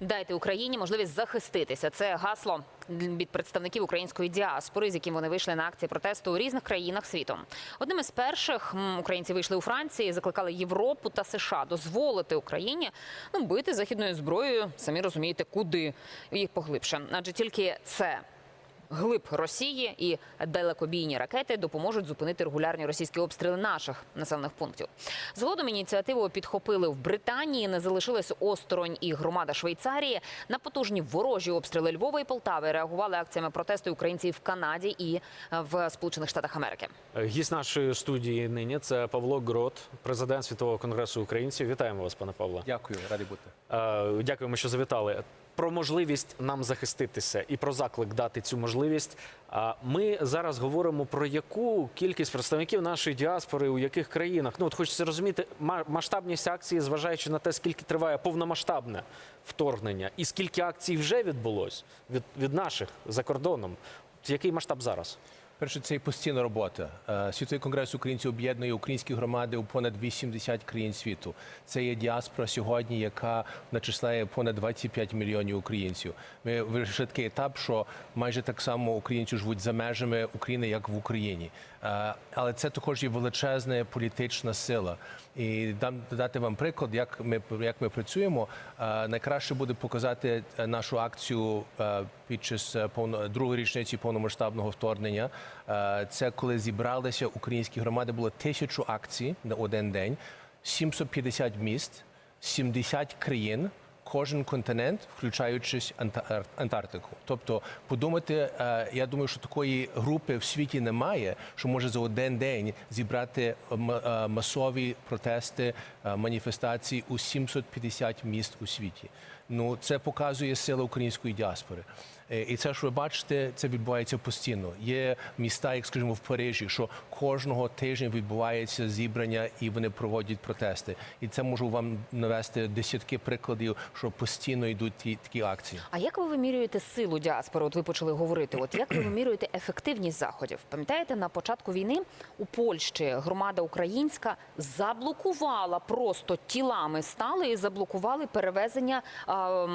Дайте Україні можливість захиститися. Це гасло від представників української діаспори, з яким вони вийшли на акції протесту у різних країнах світу. Одним із перших українці вийшли у Франції, закликали Європу та США дозволити Україні ну, бити західною зброєю. Самі розумієте, куди їх поглибше. Адже тільки це. Глиб Росії і далекобійні ракети допоможуть зупинити регулярні російські обстріли наших населених пунктів. Згодом ініціативу підхопили в Британії. Не залишилась осторонь і громада Швейцарії. На потужні ворожі обстріли Львова і Полтави реагували акціями протесту українців в Канаді і е, в Сполучених Штатах Америки. Гість нашої студії нині це Павло Грот, президент Світового конгресу українців. Вітаємо вас, пане Павло. Дякую, радий бути. Е, Дякуємо, що завітали. Про можливість нам захиститися і про заклик дати цю можливість. Ми зараз говоримо про яку кількість представників нашої діаспори у яких країнах. Ну от хочеться розуміти ма- масштабність акції, зважаючи на те, скільки триває повномасштабне вторгнення, і скільки акцій вже відбулось від, від наших за кордоном. Який масштаб зараз? Перше, це і постійна робота. Е, Світовий конгрес українців об'єднує українські громади у понад 80 країн світу. Це є діаспора сьогодні, яка начисляє понад 25 мільйонів українців. Ми вийшли такий етап, що майже так само українці живуть за межами України, як в Україні. Е, Але це також є величезна політична сила. І дам дати вам приклад, як ми як ми працюємо. Е, Найкраще буде показати нашу акцію під час повно другої річниці повномасштабного вторгнення. Е, Це коли зібралися українські громади, було тисячу акцій на один день, 750 міст, 70 країн. Кожен континент, включаючись Антарктику. Тобто, подумати, е, я думаю, що такої групи в світі немає, що може за один день зібрати е, масові протести, маніфестації у 750 міст у світі. Ну це показує сила української діаспори. Е, І це, ж ви бачите, це відбувається постійно. Є міста, як скажімо, в Парижі, що кожного тижня відбувається зібрання і вони проводять протести. І це можу вам навести десятки прикладів, що постійно йдуть ті такі акції. А як ви вимірюєте силу діаспори? От ви почали говорити. От як ви вимірюєте ефективність заходів? Пам'ятаєте, на початку війни у Польщі громада українська заблокувала просто тілами стали і заблокували перевезення а,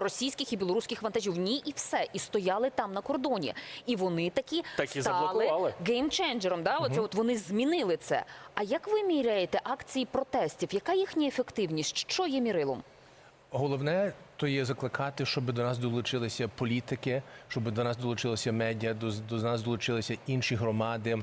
російських і білоруських вантажів. Ні, і все, і стояли там на кордоні. І вони такі Так і стали заблокували. геймченджером. Да, оце от вони змінили це. А як ви міряєте акції протестів? Яка їхня ефективність? Що є мірилом? Головне то є закликати, щоб до нас долучилися політики, щоб до нас долучилися медіа, до, до нас долучилися інші громади.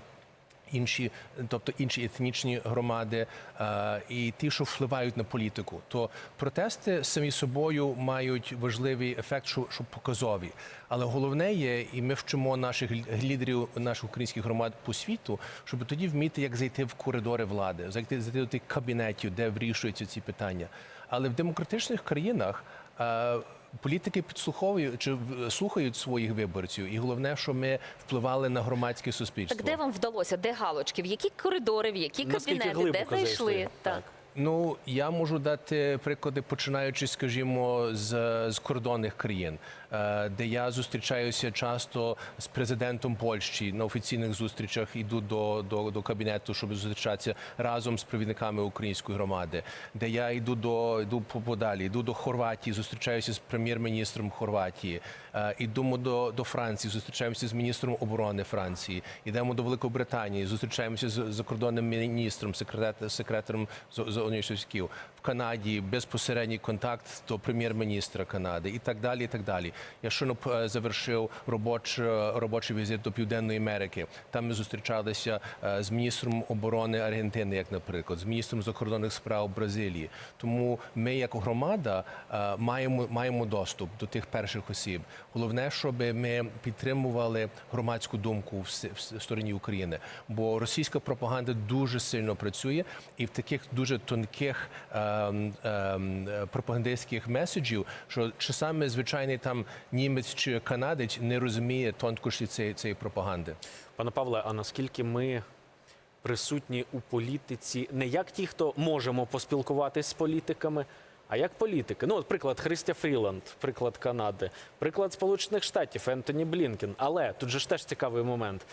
Інші, тобто інші етнічні громади е, і ті, що впливають на політику, то протести самі собою мають важливий ефект, що, що показові. Але головне є, і ми вчимо наших лі- лідерів наших українських громад по світу, щоб тоді вміти, як зайти в коридори влади, зайти, зайти до тих кабінетів, де вирішуються ці питання. Але в демократичних країнах е, політики підслуховують чи в- слухають своїх виборців, і головне, що ми впливали на громадське суспільство. Так де вам вдалося? Де галочки? В які коридори, в які кабінети, де зайшли? Так. Ну я можу дати приклади, починаючи, скажімо, з, з кордонних країн, е, де я зустрічаюся часто з президентом Польщі. На офіційних зустрічах. Іду до, до, до кабінету, щоб зустрічатися разом з провідниками української громади, де я йду до йду по- подалі, йду до Хорватії, зустрічаюся з прем'єр-міністром Хорватії, е, йдемо до, до Франції, зустрічаємося з міністром оборони Франції, йдемо до Великобританії, зустрічаємося з закордонним міністром, секретар- секретарем з- з університетів. В Канаді безпосередній контакт до прем'єр-міністра Канади і так далі. І так далі. Я щойно е, завершив робоч, робочий візит до Південної Америки. Там ми зустрічалися е, з міністром оборони Аргентини, як наприклад, з міністром закордонних справ Бразилії. Тому ми, як громада, е, маємо, маємо доступ до тих перших осіб. Головне, щоб ми підтримували громадську думку в, стороні України, бо російська пропаганда дуже сильно працює, і в таких дуже тонких ем, ем, пропагандистських меседжів, що часами звичайний там німець чи канадець не розуміє тонкощі цієї, цієї пропаганди. Пане Павле, а наскільки ми присутні у політиці не як ті, хто можемо поспілкуватись з політиками, а як політики? Ну, от приклад Христя Фріланд, приклад Канади, приклад Сполучених Штатів Ентоні Блінкен. Але тут же ж теж цікавий момент.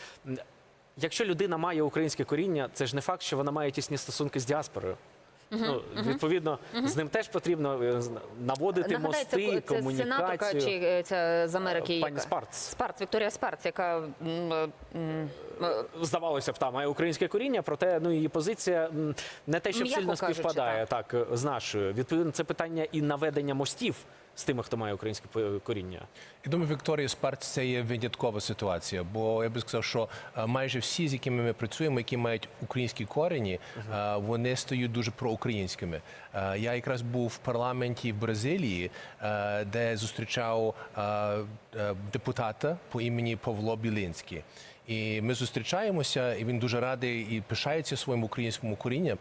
Якщо людина має українське коріння, це ж не факт, що вона має тісні стосунки з діаспорою. Ну відповідно, з ним теж потрібно е, наводити Нагадай, це, мости, це сенаторка чи е, ця з Америки? Пані яка? Спарц. Спарц, Вікторія Спарц, яка м, е, м, е, Здавалося б, та має українське коріння, проте ну її позиція не те, щоб М'яко сильно кажучи, співпадає так е, з нашою. Відповідно, це питання і наведення мостів з тими, хто має українське е, коріння. Я думаю, Вікторія Спарц це є виняткова ситуація, бо я би сказав, що е, майже всі, з якими ми працюємо, які мають українські корені, е, вони стають дуже проукраїнськими. Е, Я якраз був в парламенті в Бразилії, е, де зустрічав е, е, депутата по імені Павло Білинський. І ми зустрічаємося, і він дуже радий і пишається своїм українським корінням,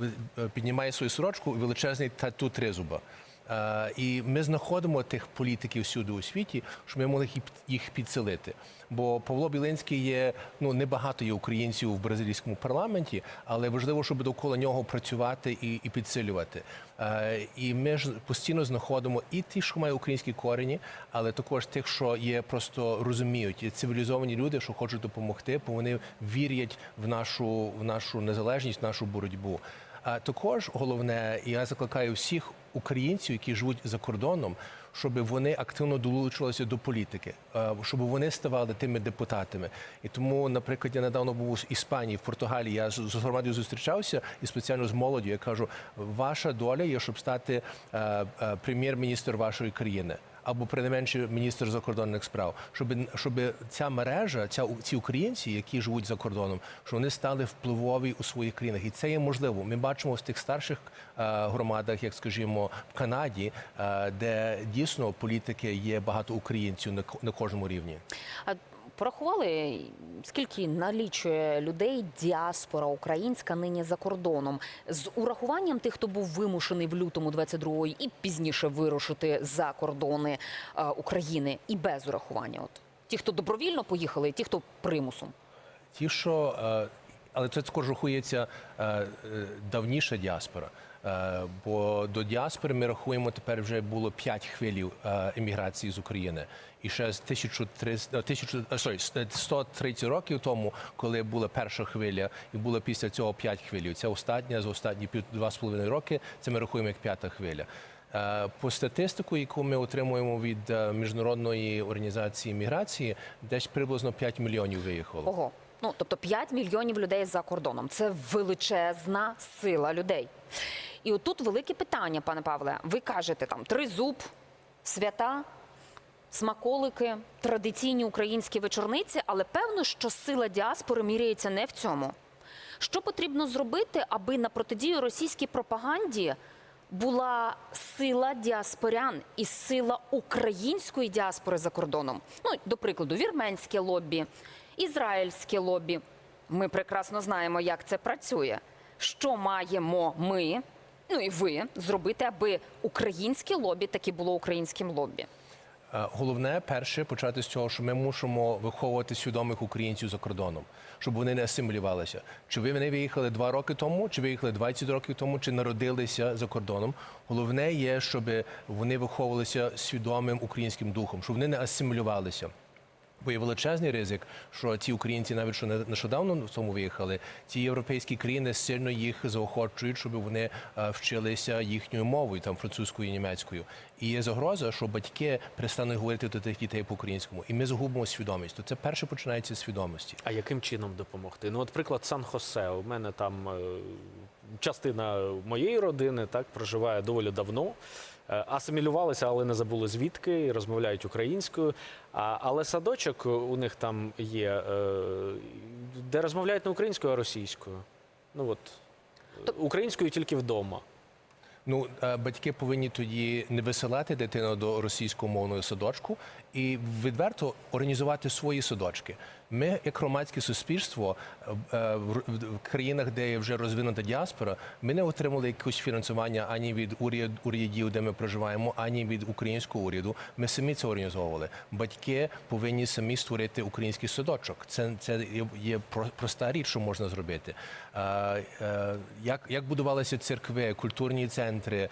е, піднімає свою сорочку і величезний тату тризуба. Е, І ми знаходимо тих політиків всюди у світі, щоб ми могли їх- підсилити. Бо Павло Білинський є ну небагато є українців в бразилійському парламенті, але важливо, щоб довкола нього працювати і, і підсилювати. Е, І ми ж постійно знаходимо і ті, що мають українські корені, але також тих, що є просто розуміють, є цивілізовані люди, що хочуть допомогти, бо вони вірять в нашу в нашу незалежність, в нашу боротьбу. А також головне, я закликаю всіх українців, які живуть за кордоном, щоб вони активно долучилися до політики, е, щоб вони ставали тими депутатами. І тому, наприклад, я недавно був в Іспанії, в Португалії. Я з громадою зустрічався і спеціально з молоддю. Я кажу, ваша доля є, щоб стати е, е, прем'єр-міністр вашої країни. Або принайменше міністр закордонних справ, щоб щоб ця мережа, ця ці українці, які живуть за кордоном, що вони стали впливові у своїх країнах, і це є можливо. Ми бачимо в тих старших е, громадах, як скажімо, в Канаді, е, де дійсно політики є багато українців на, ко- на кожному рівні. Порахували, скільки налічує людей діаспора українська нині за кордоном з урахуванням тих, хто був вимушений в лютому 22-го і пізніше вирушити за кордони е, України, і без урахування. От ті, хто добровільно поїхали, ті, хто примусом. Ті, що е, але це е, е, давніша діаспора. Е, Бо до діаспори ми рахуємо тепер вже було 5 хвилів е, еміграції з України. І ще з 1300, е, 1000, е, sorry, 130 років тому, коли була перша хвиля, і було після цього 5 хвилів. Це остання за останні пів два з половиною роки. Це ми рахуємо як п'ята хвиля. Е, По статистику, яку ми отримуємо від міжнародної організації міграції, десь приблизно 5 мільйонів виїхало. Ого. Ну, тобто 5 мільйонів людей за кордоном. Це величезна сила людей. І отут велике питання, пане Павле. Ви кажете там тризуб, свята, смаколики, традиційні українські вечорниці, але певно, що сила діаспори міряється не в цьому. Що потрібно зробити, аби на протидію російській пропаганді була сила діаспорян і сила української діаспори за кордоном? Ну, до прикладу, вірменське лобі, ізраїльське лобі. Ми прекрасно знаємо, як це працює. Що маємо ми, ну і ви, зробити, аби українське лобі таки було українським лобі? Е, Головне, перше, почати з цього, що ми мусимо виховувати свідомих українців за кордоном, щоб вони не асимілювалися. Чи ви вони виїхали два роки тому, чи виїхали 20 років тому, чи народилися за кордоном. Головне є, щоб вони виховувалися свідомим українським духом, щоб вони не асимілювалися. Бо є величезний ризик, що ці українці, навіть що не- нещодавно в цьому виїхали, ці європейські країни сильно їх заохочують, щоб вони е, вчилися їхньою мовою, там французькою і німецькою. І є загроза, що батьки перестануть говорити до тих дітей по-українському, і ми загубимо свідомість. То це перше починається з свідомості. А яким чином допомогти? Ну, от приклад Сан-Хосе. У мене там е, частина моєї родини так проживає доволі давно. Е, Асимілювалися, але не забули звідки, розмовляють українською. А, але садочок у них там є, е, де розмовляють не українською, а російською. Ну от українською тільки вдома. Ну, е, батьки повинні тоді не висилати дитину до російськомовного садочку і відверто організувати свої садочки. Ми, як громадське суспільство, е, в країнах, де вже розвинута діаспора, ми не отримали якесь фінансування ані від уряд- урядів, де ми проживаємо, ані від українського уряду. Ми самі це організовували. Батьки повинні самі створити український садочок. Це, це є, є про- проста річ, що можна зробити. Е, е, як, як будувалися церкви, культурні центри,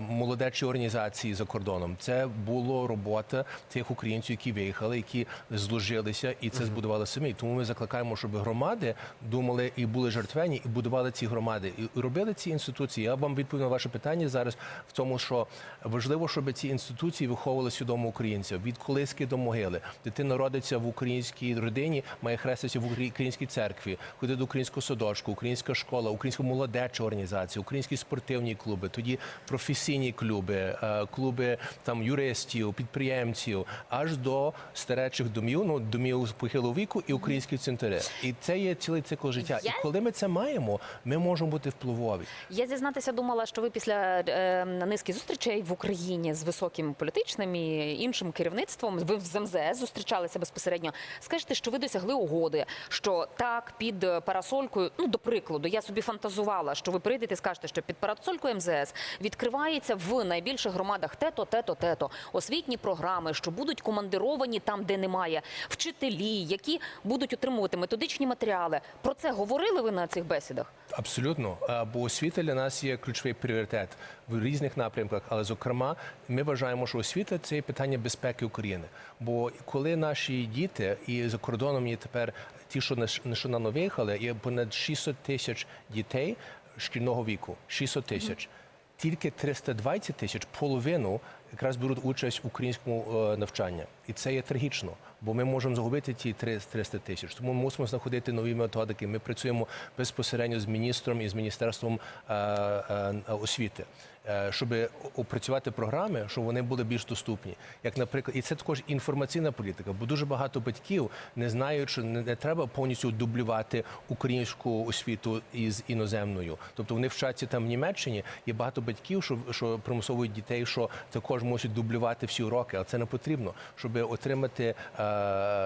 молодечі організації за кордоном? Це була робота тих українців, які виїхали, які зложилися, і це будували самі. Тому ми закликаємо, щоб громади думали і були жертвені, і будували ці громади, і робили ці інституції. Я вам відповім на ваше питання зараз в тому, що важливо, щоб ці інституції виховували свідомо українців від колиски до могили. Дитина родиться в українській родині, має хреститися в укра- українській церкві, ходить до українського садочку, українська школа, українська молодеча організація, українські спортивні клуби, тоді професійні клуби, е, клуби там юристів, підприємців, аж до старечих домів, ну домів похилого віку і українські центри. І це є цілий цикл життя. Я- І коли ми це маємо, ми можемо бути впливові. Я зізнатися думала, що ви після е, низки зустрічей в Україні з високим політичним і іншим керівництвом, ви з МЗС зустрічалися безпосередньо. Скажете, що ви досягли угоди, що так під е, парасолькою, ну до прикладу, я собі фантазувала, що ви прийдете і скажете, що під парасолькою МЗС відкривається в найбільших громадах тето, тето, тето, освітні програми, що будуть командировані там, де немає, вчителі, які будуть отримувати методичні матеріали. Про це говорили ви на цих бесідах? Абсолютно, бо освіта для нас є ключовий пріоритет в різних напрямках. Але зокрема, ми вважаємо, що освіта це питання безпеки України. Бо коли наші діти і за кордоном є тепер ті, що нещодавно виїхали, є понад 600 тисяч дітей шкільного віку. 600 тисяч. Тільки 320 тисяч, половину якраз беруть участь в українському е, навчанні. І це є трагічно, бо ми можемо загубити ті 300 тисяч. Тому ми мусимо знаходити нові методики. Ми працюємо безпосередньо з міністром і з міністерством е, е, освіти, е, щоб опрацювати програми, щоб вони були більш доступні. Як, наприклад, і це також інформаційна політика, бо дуже багато батьків не знають, що не, треба повністю дублювати українську освіту із іноземною. Тобто вони вчаться там в Німеччині. Є багато батьків, що, що примусовують дітей, що також мусять дублювати всі уроки, але це не потрібно. Щоб отримати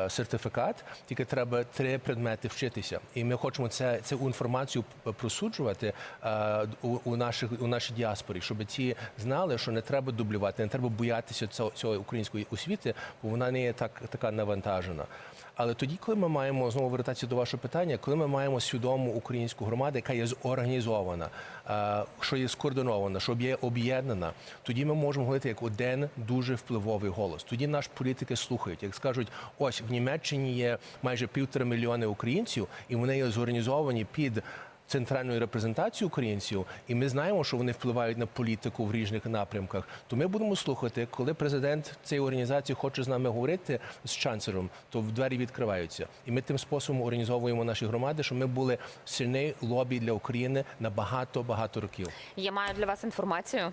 сертифікат, тільки треба три предмети вчитися. І ми хочемо це, цю інформацію просуджувати е, у, у, наших, у нашій діаспорі, щоб ті знали, що не треба дублювати, не треба боятися цього, цього української освіти, бо вона не є так така навантажена. Але тоді, коли ми маємо знову вертатися до вашого питання, коли ми маємо свідому українську громаду, яка є зорганізована, е, що є скоординована, що є об'єднана, тоді ми можемо говорити як один дуже впливовий голос. Тоді наш політики слухають, як скажуть, ось в Німеччині є майже півтора мільйони українців, і вони є зорганізовані під. Центральною репрезентацією українців, і ми знаємо, що вони впливають на політику в різних напрямках. То ми будемо слухати, коли президент цієї організації хоче з нами говорити з чанцлером, то в двері відкриваються. І ми тим способом організовуємо наші громади, щоб ми були сильний лобі для України на багато багато років. Я маю для вас інформацію,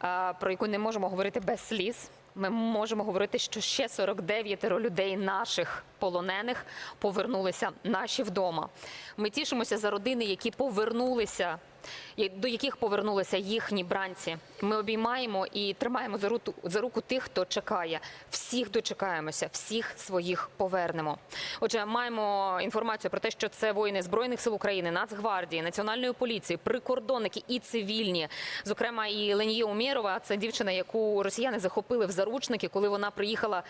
а, про яку не можемо говорити без сліз. Ми можемо говорити, що ще 49 людей наших полонених повернулися наші вдома. Ми тішимося за родини, які повернулися, до яких повернулися їхні бранці. Ми обіймаємо і тримаємо за руку, за руку тих, хто чекає. Всіх дочекаємося, всіх своїх повернемо. Отже, маємо інформацію про те, що це воїни збройних сил України, Нацгвардії, Національної поліції, прикордонники і цивільні. Зокрема, і Ленія Умєрова, це дівчина, яку росіяни захопили в заручники, коли вона приїхала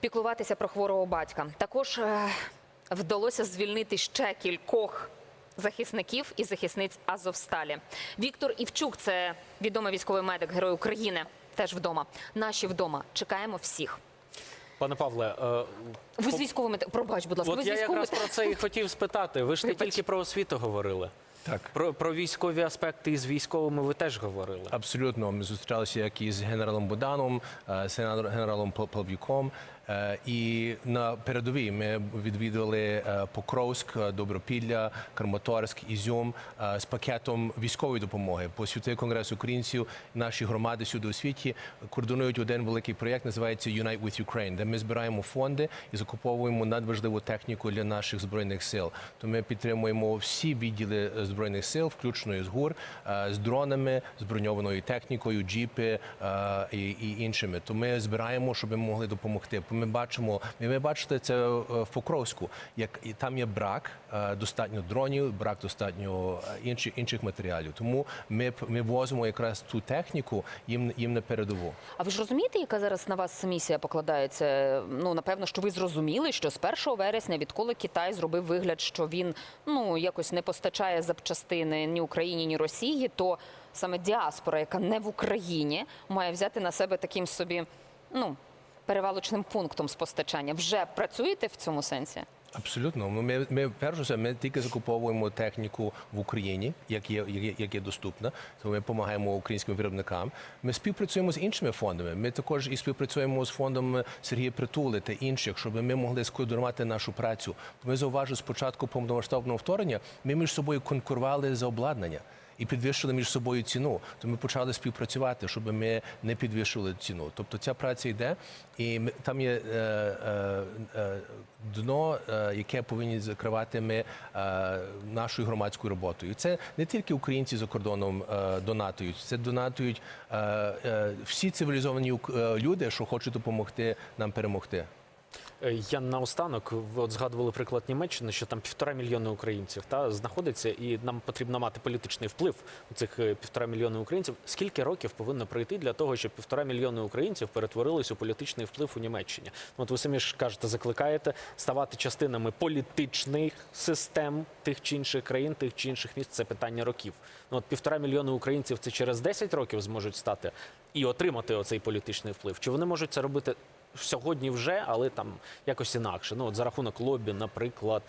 піклуватися про хворого батька. Також е, вдалося звільнити ще кількох захисників і захисниць Азовсталі. Віктор Івчук, це відомий військовий медик, герой України. Теж вдома. Наші вдома. Чекаємо всіх. Пане Павле, е, Ви з військовими пробач, будь ласка. от ви з я військовими якраз про це і хотів спитати. Ви ж не тільки про освіту говорили. Так. Про, про військові аспекти із військовими ви теж говорили. Абсолютно, ми зустрічалися як із генералом Буданом, е, з генералом. Е, І на передовій ми відвідували е, Покровськ, е, Добропілля, Краматорськ, Ізюм е, з пакетом військової допомоги. По світовий конгрес українців наші громади сюди у світі координують один великий проєкт, називається Unite with Ukraine, де ми збираємо фонди і закуповуємо надважливу техніку для наших збройних сил. То ми підтримуємо всі відділи е, збройних сил, включно із ГУР, е, з дронами, з броньованою технікою, джіпи е, і іншими. То ми збираємо, щоб ми могли допомогти. Ми бачимо, ми, ми бачите це е, в Покровську, як і там є брак е, достатньо дронів, брак достатньо е, інших інших матеріалів. Тому ми ми возимо якраз ту техніку їм їм на передову. А ви ж розумієте, яка зараз на вас місія покладається? Ну напевно, що ви зрозуміли, що з 1 вересня, відколи Китай зробив вигляд, що він ну якось не постачає запчастини ні Україні, ні Росії, то саме діаспора, яка не в Україні, має взяти на себе таким собі, ну. Перевалочним пунктом з постачання. Вже працюєте в цьому сенсі? Абсолютно. Ну, Ми, ми перш все, ми тільки закуповуємо техніку в Україні, як є, як є- доступна. То ми допомагаємо українським виробникам. Ми співпрацюємо з іншими фондами. Ми також і співпрацюємо з фондом Сергія Притули та інших, щоб ми могли скоординувати нашу працю. Ми зауважу, спочатку повномасштабного вторгнення ми між собою конкурували за обладнання. І підвищили між собою ціну. То ми почали співпрацювати, щоб ми не підвищили ціну. Тобто ця праця йде, і там є е, е, е, дно, яке повинні закривати ми нашою громадською роботою. Це не тільки українці за кордоном донатують, це донатують всі цивілізовані люди, що хочуть допомогти нам перемогти. Е, Я наостанок, от згадували приклад Німеччини, що там півтора мільйони українців та знаходиться, і нам потрібно мати політичний вплив у цих е, півтора мільйони українців. Скільки років повинно пройти для того, щоб півтора мільйони українців перетворились у політичний вплив у Німеччині? Ну, От ви самі ж кажете, закликаєте ставати частинами політичних систем тих чи інших країн, тих чи інших міст. Це питання років. Ну от півтора мільйони українців це через 10 років зможуть стати і отримати оцей політичний вплив. Чи вони можуть це робити? Сьогодні вже, але там якось інакше. Ну от за рахунок лобі, наприклад,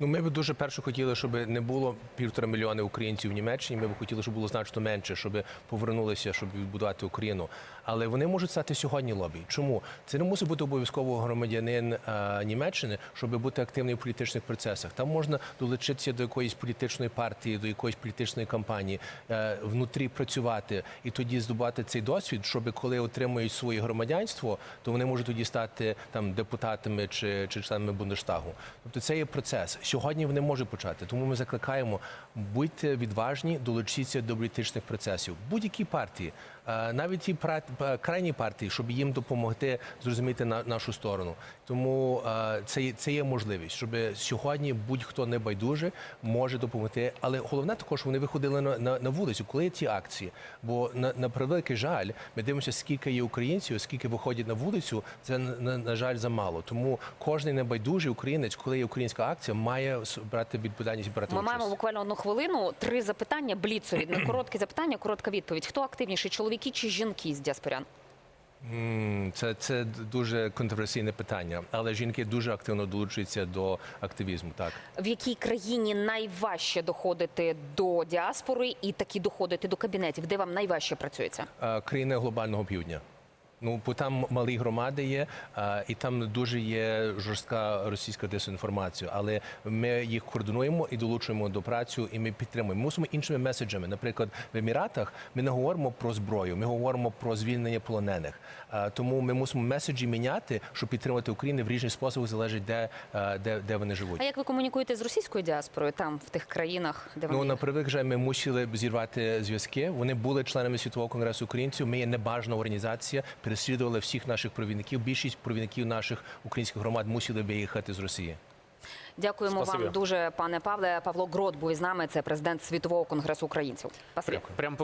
Ну, ми б дуже перше хотіли, щоб не було півтора мільйони українців в Німеччині. Ми б хотіли, щоб було значно менше, щоб повернулися, щоб відбудувати Україну. Але вони можуть стати сьогодні лобі. Чому це не мусить бути обов'язково громадянин е, Німеччини, щоб бути активним в політичних процесах? Там можна долучитися до якоїсь політичної партії, до якоїсь політичної кампанії, е, внутрі працювати і тоді здобувати цей досвід, щоб коли отримують своє громадянство, то вони можуть тоді стати там депутатами чи, чи членами Бундештагу. Тобто це є процес. Сьогодні вони можуть почати. Тому ми закликаємо будьте відважні, долучіться до політичних процесів. Будь-які партії, е, навіть ті пра- е, крайні партії, щоб їм допомогти зрозуміти на нашу сторону. Тому е, це це є можливість, щоб сьогодні будь-хто не байдуже може допомогти. Але головне також вони виходили на, на, на вулицю, коли є ці акції. Бо на, на превеликий жаль, ми дивимося, скільки є українців, скільки виходять на вулицю. Це на, на, жаль замало. Тому кожен небайдужий українець, коли є українська акція, має с- брати відповідальність брати Ми участь. маємо буквально одну хвилину. Три запитання бліцові. На короткі запитання, коротка відповідь. Хто активніший, чоловіки чи жінки з діаспорян? Це, це дуже контроверсійне питання, але жінки дуже активно долучуються до активізму. Так. В якій країні найважче доходити до діаспори і таки доходити до кабінетів? Де вам найважче працюється? Країни глобального півдня. Ну, бо там малі громади є, і там дуже є жорстка російська дезінформація. Але ми їх координуємо і долучуємо до працю, і ми підтримуємо. Ми мусимо іншими меседжами. Наприклад, в Еміратах ми не говоримо про зброю, ми говоримо про звільнення полонених. Тому ми мусимо меседжі міняти, щоб підтримати Україну в різних способах, залежить де, де, де вони живуть. А як ви комунікуєте з російською діаспорою там, в тих країнах, де вони Ну є? на превеликий ми мусили зірвати зв'язки. Вони були членами світового конгресу українців. Ми є небажана організація, переслідували всіх наших провідників. Більшість провідників наших українських громад мусили би їхати з Росії. Дякуємо Спасибі. вам дуже, пане Павле. Павло Грот був із нами. Це президент світового конгресу українців. Спасибо. прямо